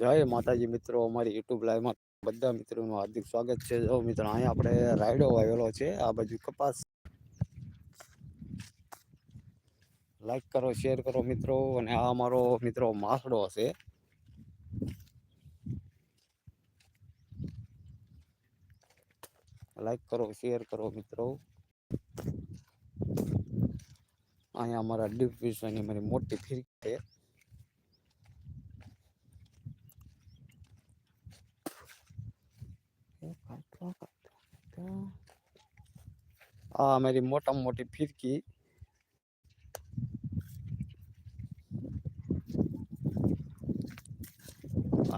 જય માતાજી મિત્રો, અમારી યુટ્યુબ લાઈવમાં બધા મિત્રોનું હાર્દિક સ્વાગત છે. જો મિત્રો, અહીંયા આપણે રાયડો વાવેલો છે. આ બાજુ કપાસ. લાઈક કરો શેર કરો મિત્રો, અને આ અમારો મિત્રો માસડો હશે. લાઈક કરો શેર કરો મિત્રો. અહીંયા અમારા ડીપ વિશ્વની મારી મોટી ફિરકી છે. આ અમારી મોટામાં મોટી ફિરકી.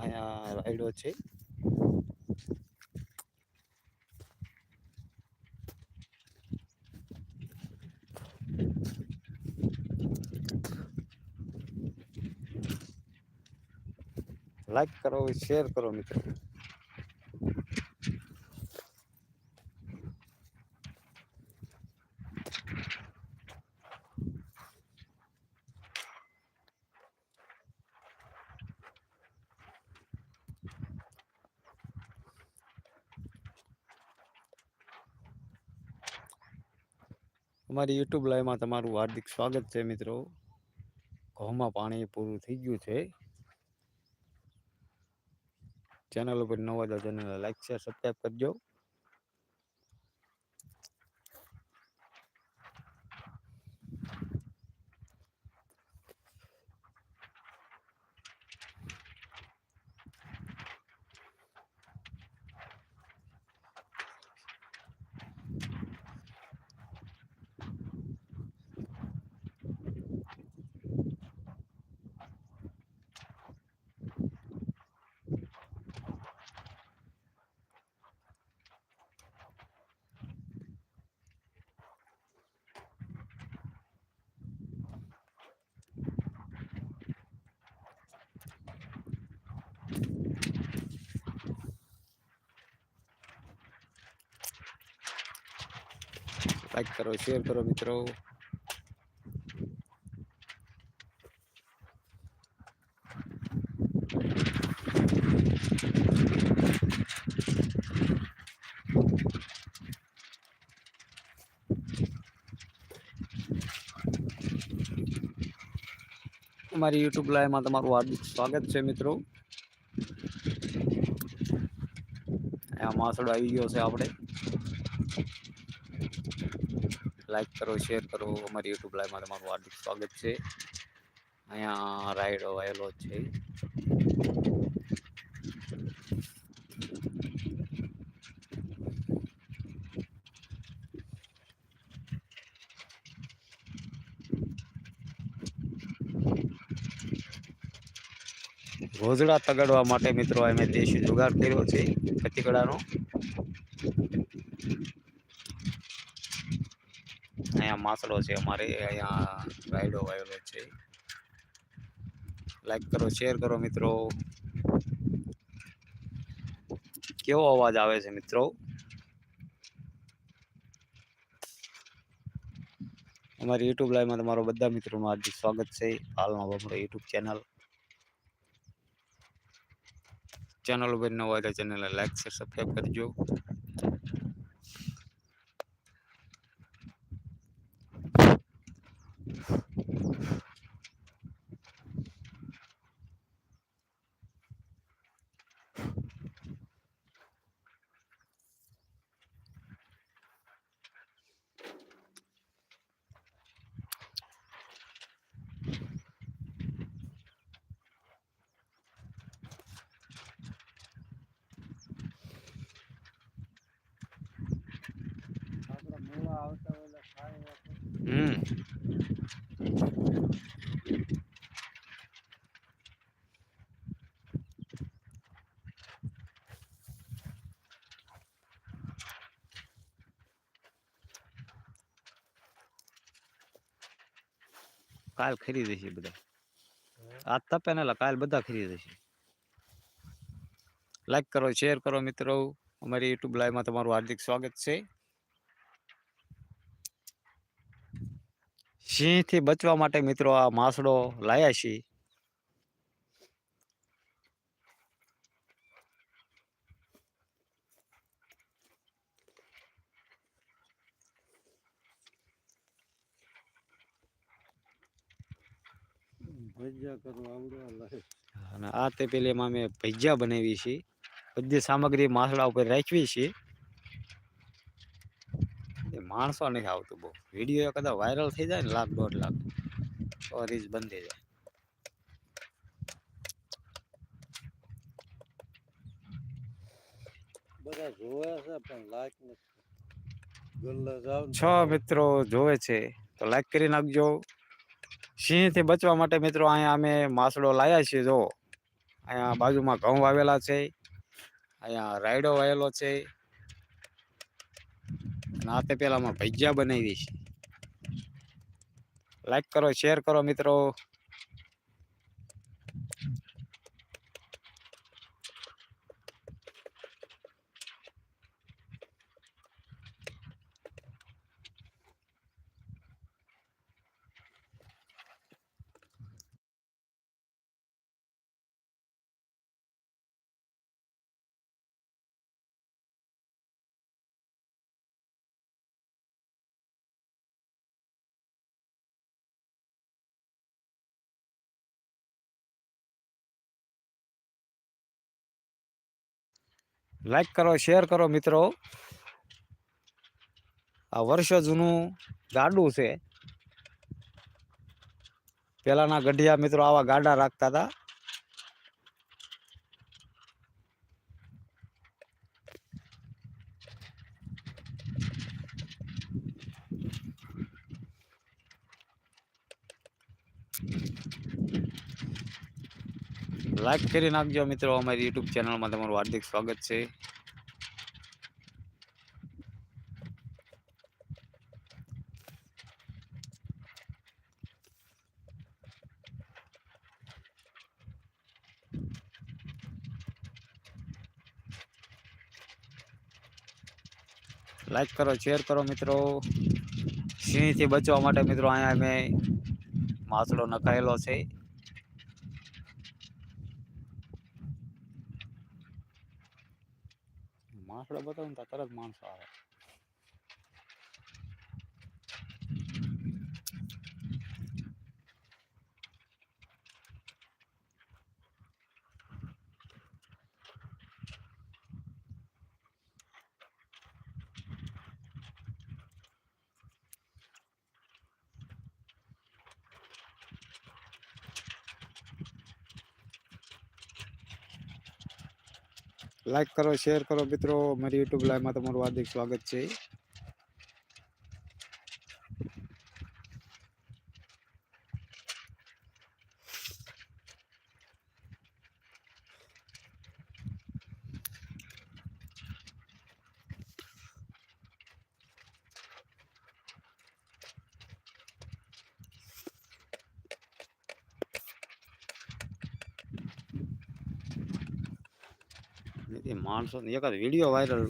અહીંયા રાયડો છે. લાઈક કરો શેર કરો, મિત્રો. અમારી યુટ્યુબ લાઈવમાં તમારું હાર્દિક સ્વાગત છે, મિત્રો. ઘઉંમાં પાણી પૂરું થઈ ગયું છે. ચેનલ ઉપર નવા તો ચેનલ લાઈક શેર સબસ્ક્રાઈબ કરજો. લાઈક કરો શેર કરો મિત્રો અમારી યુટ્યુબ લાઈવમાં તમારું હાર્દિક સ્વાગત છે, મિત્રો. આ માસડો આવી ગયો છે આપણે. લાઈક કરો શેર કરો. અમારી યુટ્યુબ લાઈવમાં તમારું હાર્દિક સ્વાગત છે. અહીંયા રાઈડ આવેલો છે. રોજડા તગાડવા માટે મિત્રો અમે દેશી જુગાડ કર્યો છે. કચીકડાનો અહીંયા માસડો છે, અમારે અહીંયા રાયડો વાવેલો છે. લાઈક કરો શેર કરો મિત્રો. કેવો અવાજ આવે છે મિત્રો? અમારી યુટ્યુબ લાઈવમાં તમારો બધા મિત્રોનું હાર્દિક સ્વાગત છે. હાલમાં અમારો યુટ્યુબ ચેનલ ચેનલ ઉપર નવા હોય તો ચેનલને લાઈક શેર સબસ્ક્રાઈબ કરજો. કાલ ખરીદે છે બધા. આજ તપે ને કાલ બધા ખરીદે છે લાઈક કરો શેર કરો મિત્રો. અમારી યુટ્યુબ લાઈવમાં તમારું હાર્દિક સ્વાગત છે. સિંહથી બચવા માટે મિત્રો આ માસડો લાયા છીએ ભજીયા કરવા આવડે અને આ તે પેલી એમાં અમે ભજીયા બનાવી છે બધી સામગ્રી માસડા ઉપર રાખવી છે એ માણસો નથી આવતું બહુ. વીડિયો કદાચ વાયરલ થઈ જાય ને લાખ દોઢ લાખ. તો રીચ બંધ થઈ જાય. બધા જોવે છે પણ લાઈક નથી. છ મિત્રો જોવે છે. તો લાઈક કરી નાખજો. સિંહથી બચવા માટે મિત્રો અહીંયા અમે માસડો લાવ્યા છીએ જો અહીંયા બાજુમાં ઘઉં વાવેલા છે, અહીંયા રાયડો વાવેલો છે. અને આ તે પેલામાં ભજીયા બનાવી છે. લાઈક કરો શેર કરો મિત્રો. લાઈક કરો શેર કરો મિત્રો. આ વર્ષો જૂનું ગાડું છે. પેલાના ગઢિયા મિત્રો આવા ગાડા રાખતા હતા. લાઈક કરી નાખજો મિત્રો, અમારી યુટ્યુબ ચેનલમાં તમારું હાર્દિક સ્વાગત છે. લાઈક કરો શેર કરો મિત્રો. સિંહથી બચવા માટે મિત્રો અહીંયા અમે માછડો નખાયેલો છે. માણસો બતાવો ને તરત માણસો આવે. લાઈક કરો શેર કરો મિત્રો. મારી યુટ્યુબ લાઈવમાં તમારું હાર્દિક સ્વાગત છે. એ માણસો એકાદ વીડિયો વાયરલ